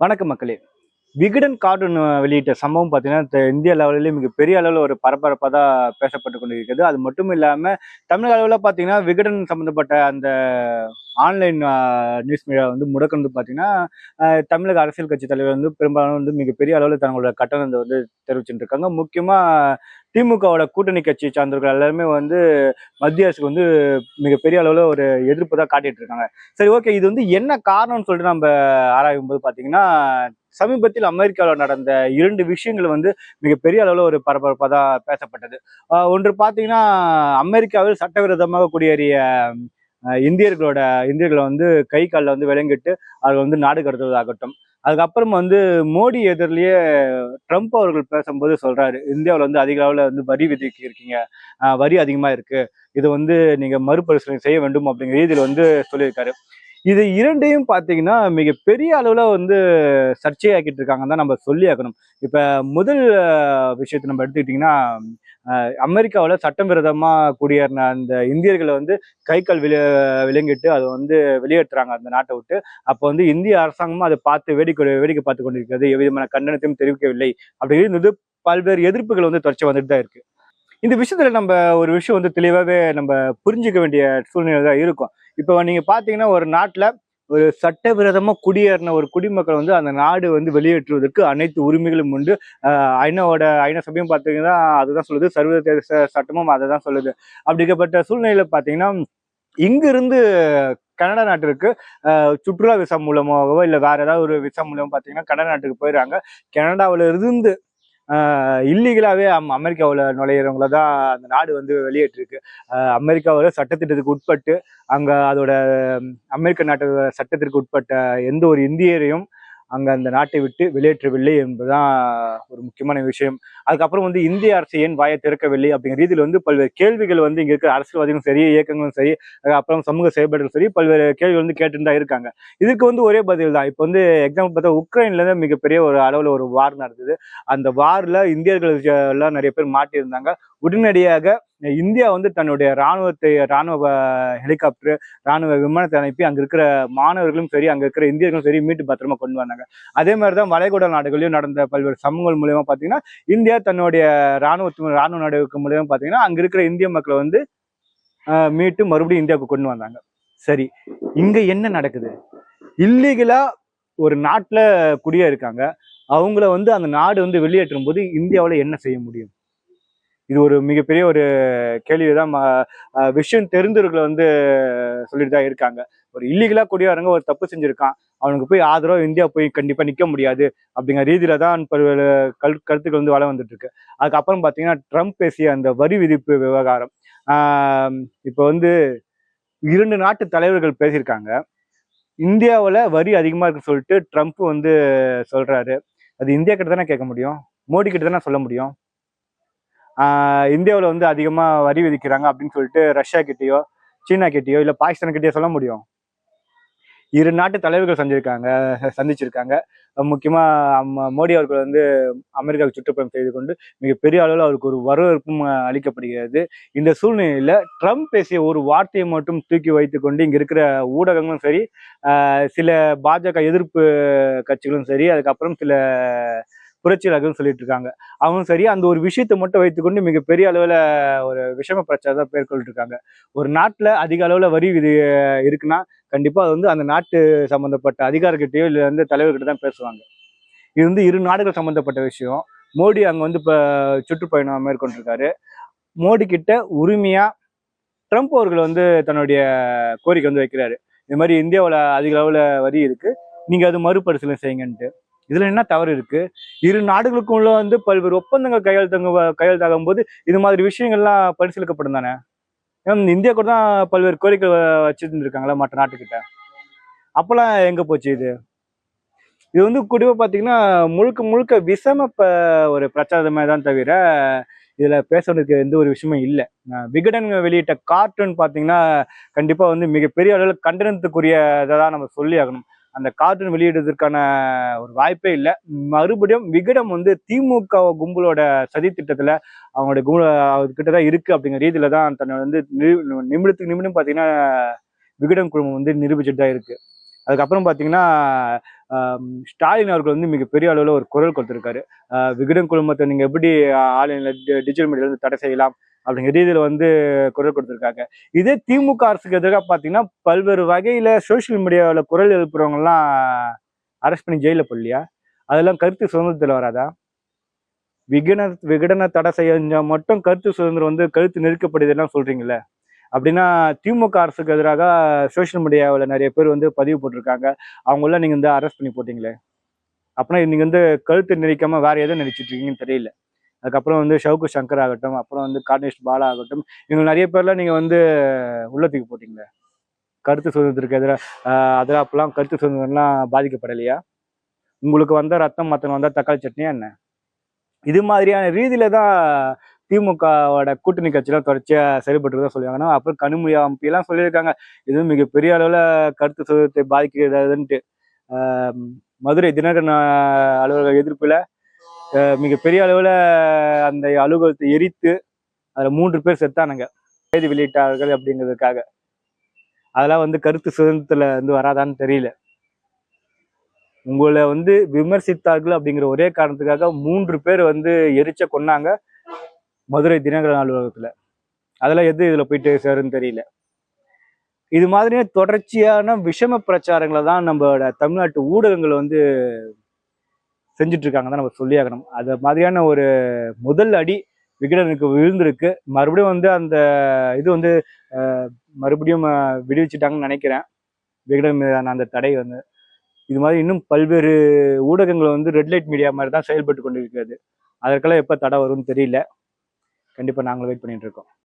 வணக்கம் மக்களே. விகடன் கார்டூன் வெளியிட்ட சம்பவம் பார்த்தீங்கன்னா இந்திய லெவலிலே மிகப்பெரிய அளவில் ஒரு பரபரப்பாக தான் பேசப்பட்டு கொண்டிருக்கிறது. அது மட்டும் இல்லாமல் தமிழக அளவில் பார்த்தீங்கன்னா விகடன் சம்மந்தப்பட்ட அந்த ஆன்லைன் நியூஸ் மீடியா வந்து முடக்கம் பார்த்தீங்கன்னா தமிழக அரசியல் கட்சி தலைவர் வந்து பெரும்பாலும் வந்து மிகப்பெரிய அளவில் தங்களோட கட்டணத்தை வந்து தெரிவிச்சுட்டு இருக்காங்க. முக்கியமாக திமுகவோட கூட்டணி கட்சி சார்ந்தவர்கள் எல்லாருமே வந்து மத்திய அரசுக்கு வந்து மிகப்பெரிய அளவில் ஒரு எதிர்ப்பு தான் காட்டிட்டு இருக்காங்க. சரி ஓகே இது வந்து என்ன காரணம்னு சொல்லிட்டு நம்ம ஆராயும் போது பார்த்தீங்கன்னா சமீபத்தில் அமெரிக்காவில் நடந்த இரண்டு விஷயங்கள் வந்து மிகப்பெரிய அளவில் ஒரு பரபரப்பாக தான் பேசப்பட்டது. ஒன்று பார்த்தீங்கன்னா அமெரிக்காவில் சட்டவிரோதமாக குடியேறிய இந்தியர்களோட இந்தியர்களை வந்து கை காலில் வந்து விளங்கிட்டு அவர்கள் வந்து நாடு கடத்துவதாகட்டும். அதுக்கப்புறம் வந்து மோடி எதிரிலேயே ட்ரம்ப் அவர்கள் பேசும்போது சொல்றாரு இந்தியாவில் வந்து அதிக அளவில் வந்து வரி விதிக்கு இருக்கீங்க. வரி அதிகமாக இருக்கு. இது வந்து நீங்க மறுபரிசீலனை செய்ய வேண்டும் அப்படிங்கிற ரீதியில் வந்து சொல்லியிருக்காரு. இது இரண்டையும் பார்த்தீங்கன்னா மிகப்பெரிய அளவில் வந்து சர்ச்சையாக்கிட்டு இருக்காங்கன்னு தான் நம்ம சொல்லி ஆக்கணும் இப்போ முதல் விஷயத்தை நம்ம எடுத்துக்கிட்டிங்கன்னா அமெரிக்காவில் சட்டவிரோதமாக குடியேறின அந்த இந்தியர்களை வந்து கை கால் வில விளங்கிட்டு அதை வந்து வெளியேற்றுறாங்க அந்த நாட்டை விட்டு. அப்போ வந்து இந்திய அரசாங்கமும் அதை பார்த்து வேடிக்கை வேடிக்கை பார்த்து கொண்டிருக்கிறது. எவ்விதமான கண்டனத்தையும் தெரிவிக்கவில்லை. அப்படிங்கிறது பல்வேறு எதிர்ப்புகள் வந்து தொடர்ச்சி வந்துட்டு தான் இருக்கு. இந்த விஷயத்துல நம்ம ஒரு விஷயம் வந்து தெளிவாகவே நம்ம புரிஞ்சுக்க வேண்டிய சூழ்நிலை தான் இருக்கும். இப்போ நீங்க பாத்தீங்கன்னா ஒரு நாட்டுல ஒரு சட்டவிரோதமா குடியேறின ஒரு குடிமக்கள் வந்து அந்த நாடு வந்து வெளியேற்றுவதற்கு அனைத்து உரிமைகளும் உண்டு. ஐநாவோட ஐநா சபையும் பார்த்தீங்கன்னா அதுதான் சொல்லுது. சர்வதேச சட்டமும் அதை தான் சொல்லுது. அப்படிக்கப்பட்ட சூழ்நிலையில பார்த்தீங்கன்னா இங்கிருந்து கனடா நாட்டிற்கு சுற்றுலா விசா மூலமாகவோ இல்லை வேற ஏதாவது ஒரு விசா மூலமாக பார்த்தீங்கன்னா கனடா நாட்டுக்கு போயிடுறாங்க. கனடாவில் இருந்து இல்லீகலாகவே அமெரிக்காவில் நுழையிறவங்கள தான் அந்த நாடு வந்து வெளியேற்றிருக்கு. அமெரிக்காவில் சட்டத்திட்டத்துக்கு உட்பட்டு அங்கே அதோட அமெரிக்க நாட்டு சட்டத்திற்கு உட்பட்ட எந்த ஒரு இந்தியரையும் அங்கே அந்த நாட்டை விட்டு வெளியேற்றவில்லை என்பதுதான் ஒரு முக்கியமான விஷயம். அதுக்கப்புறம் வந்து இந்திய அரசு ஏன் வாயை திறக்கவில்லை அப்படிங்கிற ரீதியில் வந்து பல்வேறு கேள்விகள் வந்து இங்கே இருக்கிற அரசியல்வாதிகளும் சரி இயக்கங்களும் சரி அப்புறம் சமூக செயல்பாடுகளும் சரி பல்வேறு கேள்விகள் வந்து கேட்டுட்டு தான் இருக்காங்க. இதுக்கு வந்து ஒரே பதில் தான். இப்போ வந்து எக்ஸாம்பிள் பார்த்தா உக்ரைன்ல தான் மிகப்பெரிய ஒரு அளவில் ஒரு வார் நடந்தது. அந்த வாரில் இந்தியர்கள் எல்லாம் நிறைய பேர் மாட்டியிருந்தாங்க. உடனடியாக இந்தியா வந்து தன்னுடைய ராணுவத்தை ராணுவ ஹெலிகாப்டர் ராணுவ விமானத்தை அனுப்பி அங்கே இருக்கிற மாணவர்களும் சரி அங்கே இருக்கிற இந்தியர்களும் சரி மீட்டு பத்திரமா கொண்டு வந்தாங்க. அதே மாதிரி தான் வளைகுடா நாடுகளிலும் நடந்த பல்வேறு சமூகங்கள் மூலயமா பார்த்தீங்கன்னா இந்தியா தன்னுடைய ராணுவத்து ராணுவ நாடுகளுக்கு மூலயமா பார்த்தீங்கன்னா அங்கே இருக்கிற இந்திய மக்களை வந்து மீட்டு மறுபடியும் இந்தியாவுக்கு கொண்டு வந்தாங்க. சரி இங்கே என்ன நடக்குது? இல்லீகலா ஒரு நாட்டில் குடியே இருக்காங்க அவங்கள வந்து அந்த நாடு வந்து வெளியேற்றும் போது இந்தியாவில் என்ன செய்ய முடியும்? இது ஒரு மிகப்பெரிய ஒரு கேள்விதான். ம- விஷயம் தெரிந்தவர்கள் வந்து சொல்லிட்டு தான் இருக்காங்க. ஒரு இல்லீகலாக குடியாரங்க ஒரு தப்பு செஞ்சுருக்கான். அவனுக்கு போய் ஆதரவு இந்தியா போய் கண்டிப்பாக நிற்க முடியாது அப்படிங்கிற ரீதியில் தான் பல்வேறு கல் கருத்துக்கள் வந்து வள வந்துட்டுருக்கு. அதுக்கப்புறம் பார்த்தீங்கன்னா ட்ரம்ப் பேசிய அந்த வரி விதிப்பு விவகாரம். இப்போ வந்து இரண்டு நாட்டு தலைவர்கள் பேசியிருக்காங்க. இந்தியாவில் வரி அதிகமாக இருக்குன்னு சொல்லிட்டு ட்ரம்ப் வந்து சொல்கிறாரு அது இந்தியா கிட்ட தானே கேட்க முடியும்? மோடி கிட்ட தானே சொல்ல முடியும்? இந்தியாவில் வந்து அதிகமாக வரி விதிக்கிறாங்க அப்படின்னு சொல்லிட்டு ரஷ்யா கிட்டேயோ சீனா கிட்டேயோ இல்லை பாகிஸ்தான் கிட்டேயோ சொல்ல முடியும். இரு நாட்டு தலைவர்கள் சந்திருக்காங்க சந்திச்சிருக்காங்க. முக்கியமாக மோடி அவர்கள் வந்து அமெரிக்காவுக்கு சுற்றுப்பயணம் செய்து கொண்டு மிகப்பெரிய அளவில் அவருக்கு ஒரு வரவேற்பும் அளிக்கப்படுகிறது. இந்த சூழ்நிலையில் ட்ரம்ப் பேசிய ஒரு வார்த்தையை மட்டும் தூக்கி வைத்துக்கொண்டு இங்கே இருக்கிற ஊடகங்களும் சரி சில பாஜக எதிர்ப்பு கட்சிகளும் சரி அதுக்கப்புறம் சில புரட்சியாளர்கள் சொல்லிட்டு இருக்காங்க அவங்க சரி அந்த ஒரு விஷயத்தை மட்டும் வைத்துக்கொண்டு மிகப்பெரிய அளவில் ஒரு விஷம பிரச்சாரம் தான் இருக்காங்க ஒரு நாட்டில் அதிக அளவில் வரி விதி இருக்குன்னா கண்டிப்பாக அது வந்து அந்த நாட்டு சம்மந்தப்பட்ட அதிகாரிகிட்டயோ இல்லை வந்து தலைவர்கிட்ட தான் பேசுவாங்க. இது வந்து இரு நாடுகள் சம்மந்தப்பட்ட விஷயம். மோடி அங்கே வந்து இப்போ சுற்றுப்பயணம் மேற்கொண்டிருக்காரு. மோடி கிட்ட உரிமையாக ட்ரம்ப் அவர்கள் வந்து தன்னுடைய கோரிக்கை வந்து வைக்கிறாரு. இந்த மாதிரி இந்தியாவில் அதிக அளவில் வரி இருக்குது நீங்கள் அது மறுபரிசீலனை செய்யுங்கன்ட்டு. இதுல என்ன தவறு இருக்கு? இரு நாடுகளுக்குள்ள வந்து பல்வேறு ஒப்பந்தங்கள் கையெழுத்தங்க கையெழுத்தாகும் போது இது மாதிரி விஷயங்கள்லாம் பரிசீலிக்கப்படும் தானே? இந்தியா கூட தான் பல்வேறு கோரிக்கை வச்சிருந்துருக்காங்களா மற்ற நாட்டுக்கிட்ட? அப்பெல்லாம் எங்க போச்சு இது? இது வந்து குறிப்பா பாத்தீங்கன்னா முழுக்க முழுக்க விஷம ப- ஒரு பிரச்சாரமே தான் தவிர இதுல பேசுறதுக்கு எந்த ஒரு விஷயமும் இல்லை. விகடன் வெளியிட்ட கார்ட்டூன் பாத்தீங்கன்னா கண்டிப்பா வந்து மிகப்பெரிய அளவில் கண்டனத்துக்குரிய இதை தான் நம்ம சொல்லி ஆகணும். அந்த கார்ட்டூன் வெளியிடுவதற்கான ஒரு வாய்ப்பே இல்லை. மறுபடியும் விகடம் வந்து திமுக கும்பலோட சதி திட்டத்தில் அவங்களோட கும்பல் கிட்ட தான் இருக்கு அப்படிங்கிற ரீதியில தான் தன்னை வந்து நிமிடத்துக்கு நிமிடம் பார்த்தீங்கன்னா விகடன் குழுமம் வந்து நிரூபிச்சுட்டு தான் இருக்கு. அதுக்கப்புறம் பார்த்தீங்கன்னா ஸ்டாலின் அவர்கள் வந்து மிகப்பெரிய அளவில் ஒரு குரல் கொடுத்துருக்காரு. விகடன் குழுமத்தை நீங்கள் எப்படி ஆன்லைனில் டிஜிட்டல் மீடியாவில் வந்து தடை செய்யலாம்? அப்படிங்கிற ரீதியில் வந்து குரல் கொடுத்துருக்காங்க. இதே திமுக அரசுக்கு எதிராக பார்த்தீங்கன்னா பல்வேறு வகையில் சோஷியல் மீடியாவில் குரல் எழுப்புறவங்கலாம் அரெஸ்ட் பண்ணி ஜெயிலில் போடலையா? அதெல்லாம் கருத்து சுதந்திரத்தில் வராதா? விகடன தடை செஞ்சால் மட்டும் கருத்து சுதந்திரம் வந்து கருத்து நெருக்கப்படுதுலாம் சொல்கிறீங்களே அப்படின்னா திமுக அரசுக்கு எதிராக சோஷியல் மீடியாவில் நிறைய பேர் வந்து பதிவு போட்டிருக்காங்க. அவங்களாம் நீங்கள் வந்து அரெஸ்ட் பண்ணி போட்டிங்களே? அப்படின்னா நீங்கள் வந்து கழுத்து நெரிக்காமல் வேறு எதுவும் நடிச்சிட்டு இருக்கீங்கன்னு தெரியல. அதுக்கப்புறம் வந்து ஷவுக்கு சங்கர் ஆகட்டும் அப்புறம் வந்து கார்னிஷ் பாலா ஆகட்டும் இவங்க நிறைய பேர்லாம் நீங்கள் வந்து உள்ளத்துக்கு போட்டிங்களே? கருத்து சுதந்திரத்துக்கு எதிராக அதில் அப்பெல்லாம் கருத்து சுதந்திரம்லாம் பாதிக்கப்படலையா? உங்களுக்கு வந்த ரத்தம் மத்தவங்க வந்தால் தக்காளி சட்னியா என்ன? இது மாதிரியான ரீதியில் தான் திமுகவோட கூட்டணி கட்சியெலாம் தொடர்ச்சியாக செயல்பட்டு சொல்லுவாங்கன்னா அப்புறம் கனிமொழி எம்பி எல்லாம் சொல்லியிருக்காங்க. இது மிகப்பெரிய அளவில் கருத்து சுதந்திரத்தை பாதிக்கிறதுன்ட்டு மதுரை தினகரன் அலுவலக எதிர்ப்பில் மிகப்பெரிய அளவில் அந்த அலுவலகத்தை எரித்து அதில் மூன்று பேர் செத்தானுங்க. செய்தி வெளியிட்டார்கள் அப்படிங்கிறதுக்காக. அதெல்லாம் வந்து கருத்து சுதந்திரத்தில் வந்து வராதான்னு தெரியல. உங்களை வந்து விமர்சித்தார்கள் அப்படிங்கிற ஒரே காரணத்துக்காக மூன்று பேர் வந்து எரிச்ச கொன்னாங்க மதுரை தினகரன் அலுவலகத்தில். அதெல்லாம் எது இதில் போயிட்டு சேருன்னு தெரியல. இது மாதிரியே தொடர்ச்சியான விஷம பிரச்சாரங்களை தான் நம்மளோட தமிழ்நாட்டு ஊடகங்கள் வந்து செஞ்சுட்டு இருக்காங்க தான் நம்ம சொல்லியாகணும். அது மாதிரியான ஒரு முதல் அடி விகடனுக்கு விழுந்திருக்கு. மறுபடியும் வந்து அந்த இது வந்து மறுபடியும் விடுவிச்சிட்டாங்கன்னு நினைக்கிறேன். விகடன் மீதான அந்த தடை வந்து. இது மாதிரி இன்னும் பல்வேறு ஊடகங்கள் வந்து ரெட் லைட் மீடியா மாதிரி தான் செயல்பட்டு கொண்டிருக்கிறது. அதற்கெல்லாம் எப்போ தடை வரும்னு தெரியல. கண்டிப்பாக நாங்களும் வெயிட் பண்ணிட்டு இருக்கோம்.